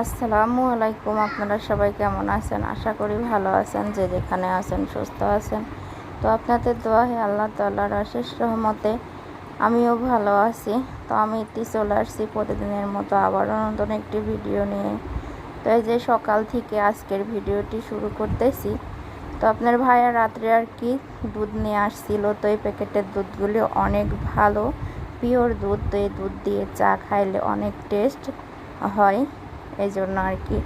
আসসালামু আলাইকুম, আপনারা সবাই কেমন আছেন? আশা করি ভালো আছেন, যে যেখানে আছেন সুস্থ আছেন। তো আপনাদের দোয়া হে আল্লাহ তাল্লাহর অশেষ রহমতে আমিও ভালো আছি। তো আমি একটি চলে আসছি প্রতিদিনের মতো আবারও নতুন একটি ভিডিও নিয়ে। তো এই যে সকাল থেকে আজকের ভিডিওটি শুরু করতেছি। তো আপনার ভাইয়া রাত্রে আর কি দুধ নিয়ে আসছিল? তো এই প্যাকেটের দুধগুলি অনেক ভালো, পিওর দুধ। তো এই দুধ দিয়ে চা খাইলে অনেক টেস্ট হয়। এই জন্য আর কি।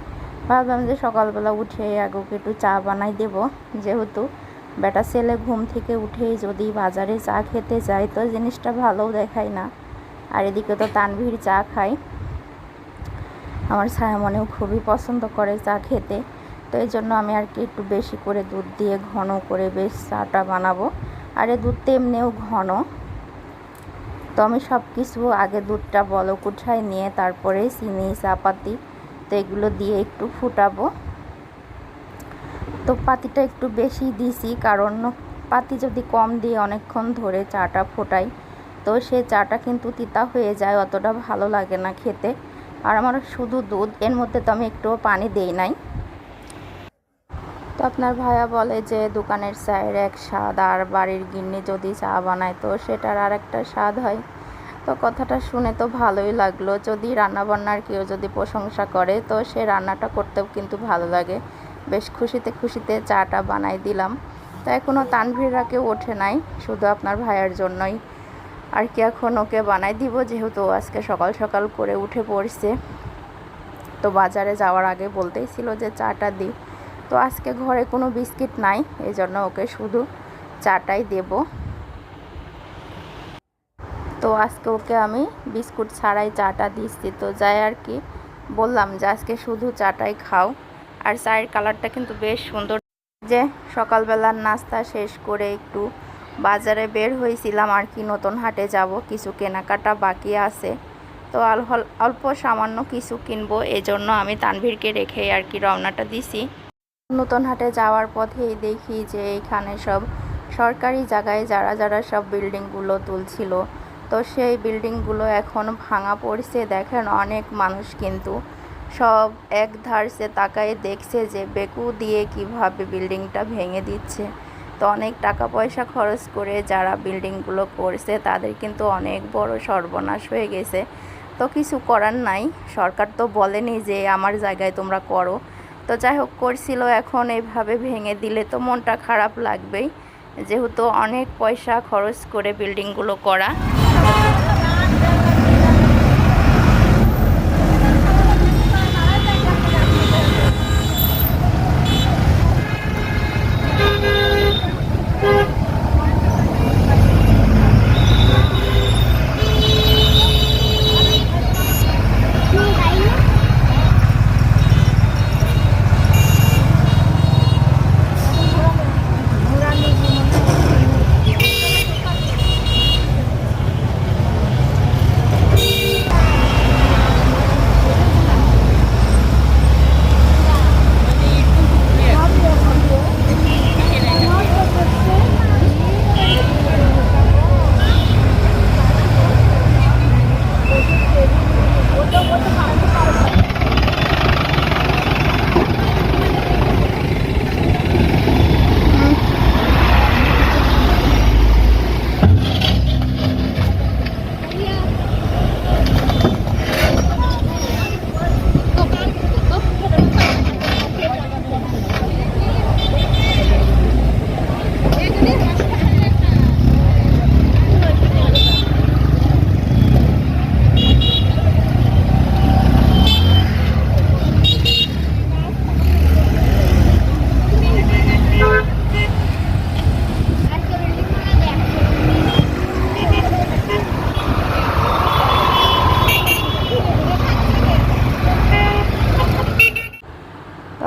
ভাবলাম যে সকালবেলা উঠে আগুকে একটু চা বানাই দেব। যেহেতু বেটা ছেলে ঘুম থেকে উঠেই যদি বাজারে চা খেতে যায়, তো জিনিসটা ভালোও দেখায় না। আর এদিকে তো তানভীর চা খায়। আমার ছায়া মনেও খুবই পছন্দ করে চা খেতে। তো এই জন্য আমি আর কি একটু বেশি করে দুধ দিয়ে ঘন করে বেশ চাটা বানাবো। আর এই দুধ এমনিও ঘন। তো আমি সব কিছু আগে দুধটা বলক উঠায় নিয়ে তারপরে চিনি, চাপাতি তো এগুলো দিয়ে একটু ফুটাবো। তো পাতিটা একটু বেশি দিছি, কারণ পাতি যদি কম দিয়ে অনেকক্ষণ ধরে চাটা ফোটাই, তো সে চাটা কিন্তু তিতা হয়ে যায়, অতটা ভালো লাগে না খেতে। আর আমার শুধু দুধ, এর মধ্যে তো আমি একটুও পানি দেই নাই। তো আপনার ভাইয়া বলে যে দোকানের চায়ের এক স্বাদ, আর বাড়ির গিন্নি যদি চা বানায়, তো সেটার আর একটা স্বাদ হয়। তো কথাটা শুনে তো ভালোই লাগল। যদি রান্নাবান্নার কেউ যদি প্রশংসা করে, তো সে রান্নাটা করতেও কিন্তু ভালো লাগে। বেশ খুশিতে খুশিতে চাটা বানাই দিলাম। তো এখনও তানভীররা কেউ ওঠে নাই, শুধু আপনার ভাইয়ার জন্যই। আর কি এখন ওকে বানাই দিব, যেহেতু আজকে সকাল সকাল করে উঠে পড়ছে। তো বাজারে যাওয়ার আগে বলতেই ছিল যে চাটা দিই। তো আজকে ঘরে কোনো বিস্কিট নাই এই জন্য ওকে শুধু চাটাই দেব। তো আজকে ওকে আমি বিস্কুট ছাড়াই চাটা দিচ্ছি। তো যাই আর কি, বললাম যে আজকে শুধু চাটাই খাও। আর চায়ের কালারটা কিন্তু বেশ সুন্দর। যে সকালবেলার নাস্তা শেষ করে একটু বাজারে বের হয়েছিলাম আর কি, নতুন হাটে যাব, কিছু কেনাকাটা বাকি আছে। তো অল্প সামান্য কিছু কিনবো, এজন্য আমি তানভীরকে রেখে আর কি রওনাটা দিছি। নতুন হাটে যাওয়ার পথেই দেখি যে এখানে সব সরকারি জায়গায় যারা যারা সব বিল্ডিংগুলো তুলছিল তো সেই বিল্ডিংগুলো এখন ভাঙা পড়ছে। দেখেন অনেক মানুষ কিন্তু সব এক ধারসে তাকায় দেখছে যে বেকু দিয়ে কীভাবে বিল্ডিংটা ভেঙে দিচ্ছে। তো অনেক টাকা পয়সা খরচ করে যারা বিল্ডিংগুলো করছে তাদের কিন্তু অনেক বড় সর্বনাশ হয়ে গেছে। তো কিছু করার নাই। সরকার তো বলেনি যে আমার জায়গায় তোমরা করো। তো যাই হোক, করছিল এখন এইভাবে ভেঙে দিলে তো মনটা খারাপ লাগবেই। যেহেতু অনেক পয়সা খরচ করে বিল্ডিংগুলো করা।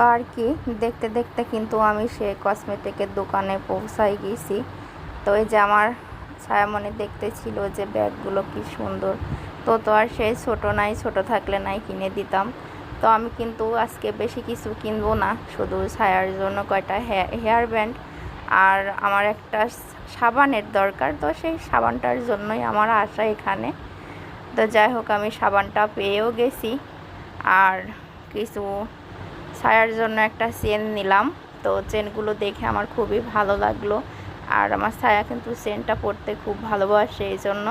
আর কি, দেখতে দেখতে কিন্তু আমি সে কসমেটিকের দোকানে পৌঁছাই গেছি। তো এই যে আমার ছায়ামণি দেখতে ছিল যে ব্যাগগুলো কি সুন্দর। তো তো আর সে ছোট নাই, ছোট থাকলে নাই কিনে দিতাম। তো আমি কিন্তু আজকে বেশি কিছু কিনবো না, শুধু ছায়ার জন্য কয়টা হেয়ার ব্যান্ড আর আমার একটা সাবানের দরকার। তো সেই সাবানটার জন্যই আমার আসা এখানে। তো যাই হোক, আমি সাবানটা পেয়েও গেছি। আর কিছু ছায়ার জন্য একটা চেন নিলাম। তো চেনগুলো দেখে আমার খুবই ভালো লাগল। আর আমার ছায়া কিন্তু চেনটা পড়তে খুব ভালোবাসে এই জন্য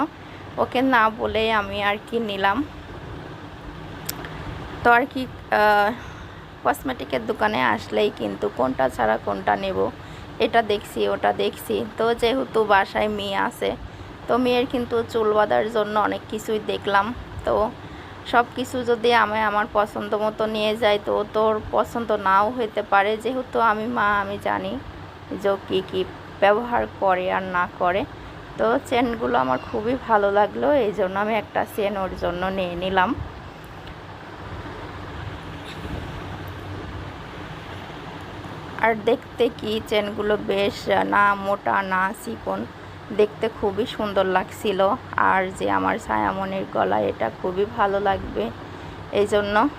ওকে না বলেই আমি আর কি নিলাম। তো আর কি কসমেটিকের দোকানে আসলেই কিন্তু কোনটা ছাড়া কোনটা নেব, এটা দেখছি, ওটা দেখছি। তো যেহেতু বাসায় মেয়ে আছে, তো মেয়ের কিন্তু চুল বাঁধার জন্য অনেক কিছুই দেখলাম। তো সব কিছু যদি আমি আমার পছন্দ মতো নিয়ে যাই তো তোর পছন্দ নাও হইতে পারে। যেহেতু আমি মা, আমি জানি যে কী কী ব্যবহার করে আর না করে। তো চেনগুলো আমার খুবই ভালো লাগল এই জন্য আমি একটা চেন ওর জন্য নিয়ে নিলাম। আর দেখতে কি চেনগুলো বেশ, না মোটা, না চিকন। দেখতে খুবই সুন্দর লাগছিল। আর যে আমার ছায়ামনির গলা, এটা খুবই ভালো লাগবে। এই জন্য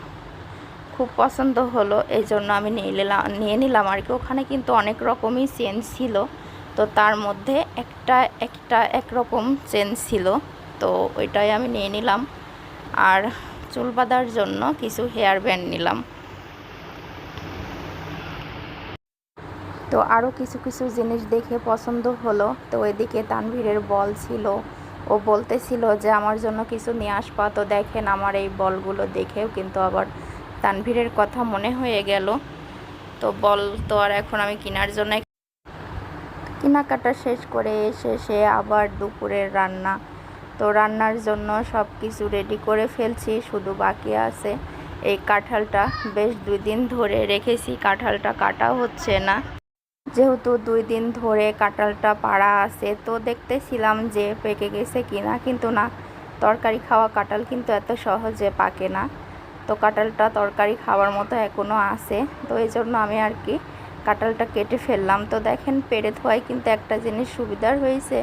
খুব পছন্দ হলো। এই জন্য আমি নিয়ে নিলাম নিয়ে নিলাম আর কি। ওখানে কিন্তু অনেক রকমই চেন ছিল। তো তার মধ্যে একটা একটা একরকম চেন ছিল। তো ওইটাই আমি নিয়ে নিলাম। আর চুল বাঁধার জন্য কিছু হেয়ার ব্যান্ড নিলাম। তো আরও কিছু কিছু জিনিস দেখে পছন্দ হলো। তো এদিকে তানভীরের বল ছিল। ও বলতেছিল যে, আমার জন্য কিছু নিয়ে আসবা? তো দেখেন আমার এই বলগুলো দেখেও কিন্তু আবার তানভীরের কথা মনে হয়ে গেল। তো বল তো আর এখন আমি কেনার জন্য কেনাকাটা শেষ করে এসে সে আবার দুপুরের রান্না। তো রান্নার জন্য সব কিছু রেডি করে ফেলছি, শুধু বাকি আছে। এই কাঁঠালটা বেশ দুই দিন ধরে রেখেছি, কাঁঠালটা কাটা হচ্ছে না। যেহেতু দুই দিন ধরে কাঁঠালটা পাড়া আছে, তো দেখতেছিলাম যে পেকে গেছে কিনা, কিন্তু না, তরকারি খাওয়া কাঁঠাল কিন্তু এত সহজে পাকে না। তো কাঁঠালটা তরকারি খাওয়ার মতো এখনও আছে, তো এই জন্য আমি আর কি কাঁঠালটা কেটে ফেললাম। তো দেখেন পেরে ধোয়ায় কিন্তু একটা জিনিস সুবিধার হয়েছে,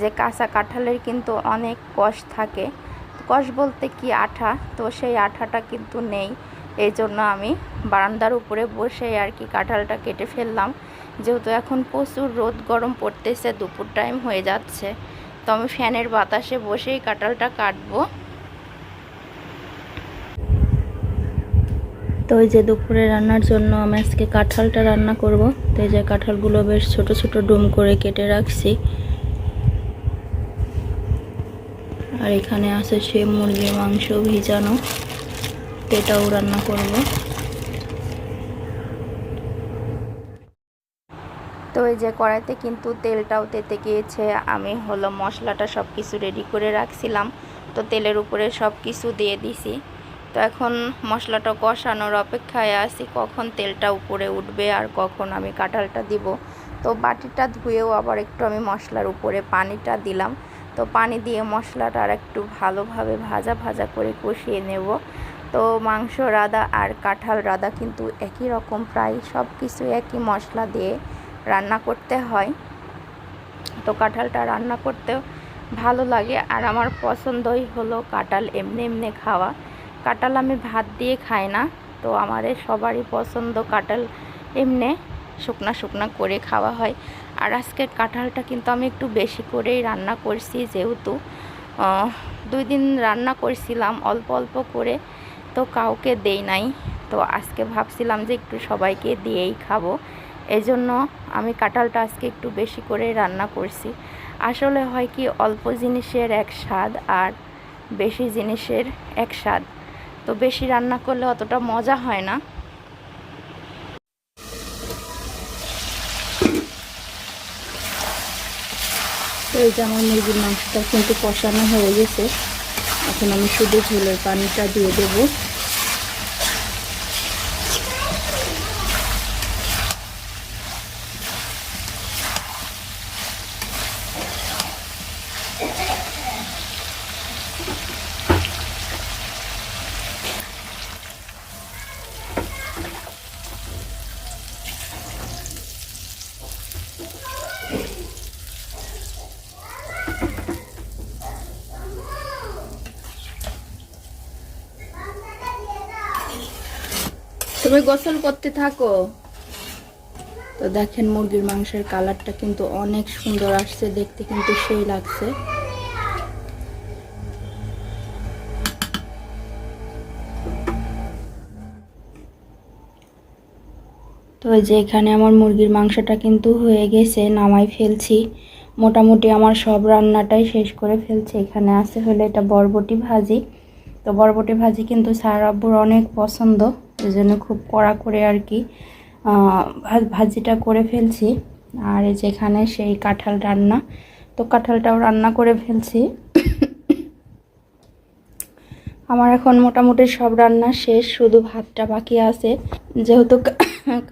যে কাঁচা কাঁঠালের কিন্তু অনেক কষ থাকে। কষ বলতে কি আঠা? তো সেই আঠাটা কিন্তু নেই। এই জন্য আমি বারান্দার উপরে বসে আর কি কাঁঠালটা কেটে ফেললাম। যেহেতু এখন প্রচুর রোদ গরম পড়তেছে, দুপুর টাইম হয়ে যাচ্ছে, তো আমি ফ্যানের বাতাসে বসেই কাঁঠালটা কাটবো। তো ওই যে দুপুরে রান্নার জন্য আমি আজকে কাঁঠালটা রান্না করব। তো এই যে কাঁঠালগুলো বেশ ছোট ছোট ডুম করে কেটে রাখছি। আর এখানে আছে সে মুরগির মাংস ভিজানো। এটাও রান্না করব। তো এই যে কড়াইতে কিন্তু তেলটাও তেতে গিয়েছে, আমি হলো মশলাটা সব কিছু রেডি করে রাখছিলাম, তো তেলের উপরে সব কিছু দিয়ে দিছি। তো এখন মশলাটা কষানোর অপেক্ষায় আছি, কখন তেলটা উপরে উঠবে আর কখন আমি কাঁঠালটা দিব। তো বাটিটা ধুয়েও আবার একটু আমি মশলার উপরে পানিটা দিলাম। তো পানি দিয়ে মশলাটা আর একটু ভালোভাবে ভাজা ভাজা করে কষিয়ে নেব। তো মাংস রাদা আর কাঁঠাল রাদা কিন্তু একই রকম, প্রায় সব কিছু একই মশলা দিয়ে রান্না করতে হয়। তো কাঁঠালটা রান্না করতেও ভালো লাগে আর আমার পছন্দই হলো কাঁঠাল এমনি এমনি খাওয়া। কাঁঠাল আমি ভাত দিয়ে খাই না, তো আমাদের সবারই পছন্দ কাঁঠাল এমনি শুকনা শুকনা করে খাওয়া হয়। আর আজকের কাঁঠালটা কিন্তু আমি একটু বেশি করেই রান্না করছি যেহেতু দুই দিন রান্না করছিলাম, অল্প অল্প করে তো কাউকে দেই নাই। তো আজকে ভাবছিলাম যে একটু সবাইকে দিয়েই খাব। এই জন্য আমি কাঁঠালটা আজকে একটু বেশি করে রান্না করছি। আসলে হয় কি, অল্প জিনিসের এক স্বাদ আর বেশি জিনিসের এক স্বাদ। তো বেশি রান্না করলে অতটা মজা হয় না। এই যে আমার মুরগির মাংসটা কিন্তু কষানো হয়ে গেছে। এখন আমি শুধু ঝোলের পানিটা দিয়ে দেবো। তুমি গোসল করতে থাকো। তো দেখেন মুরগির মাংসের কালারটা কিন্তু অনেক সুন্দর আসছে, দেখতে কিন্তু সেই লাগছে। তো যে এখানে আমার মুরগির মাংসটা কিন্তু হয়ে গেছে, নামাই ফেলছি। মোটামুটি আমার সব রান্নাটাই শেষ করে ফেলছি। এখানে আছে হলে এটা বরবটি ভাজি। তো বরবটি ভাজি কিন্তু স্যার আব্বুর অনেক পছন্দ। এই জন্য খুব কড়া করে আর কি ভাজিটা করে ফেলছি। আর যেখানে সেই কাঁঠাল রান্না, তো কাঁঠালটাও রান্না করে ফেলছি। আমার এখন মোটামুটি সব রান্না শেষ, শুধু ভাতটা বাকি আছে। যেহেতু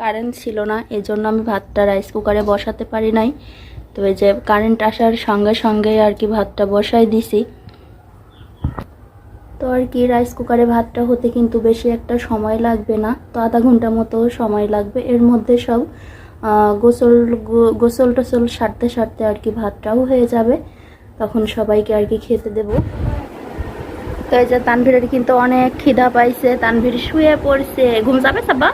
কারেন্ট ছিল না এই জন্য আমি ভাতটা রাইস কুকারে বসাতে পারি নাই। তো এই যে কারেন্ট আসার সঙ্গে সঙ্গে আর কি ভাতটা বসাই দিছি। তো আর কি রাইস কুকারে ভাতটা হতে কিন্তু বেশি একটা সময় লাগবে না। তো আধা ঘণ্টা মতো সময় লাগবে। এর মধ্যে সব গোসল গোসল টোসল সারতে সারতে আর কি ভাতটাও হয়ে যাবে। তখন সবাইকে আর কি খেতে দেব। তো এই যে তানভীরের কিন্তু অনেক খিদা পাইছে। তানভীর শুয়ে পড়ছে। ঘুম যাবে সাব্বা?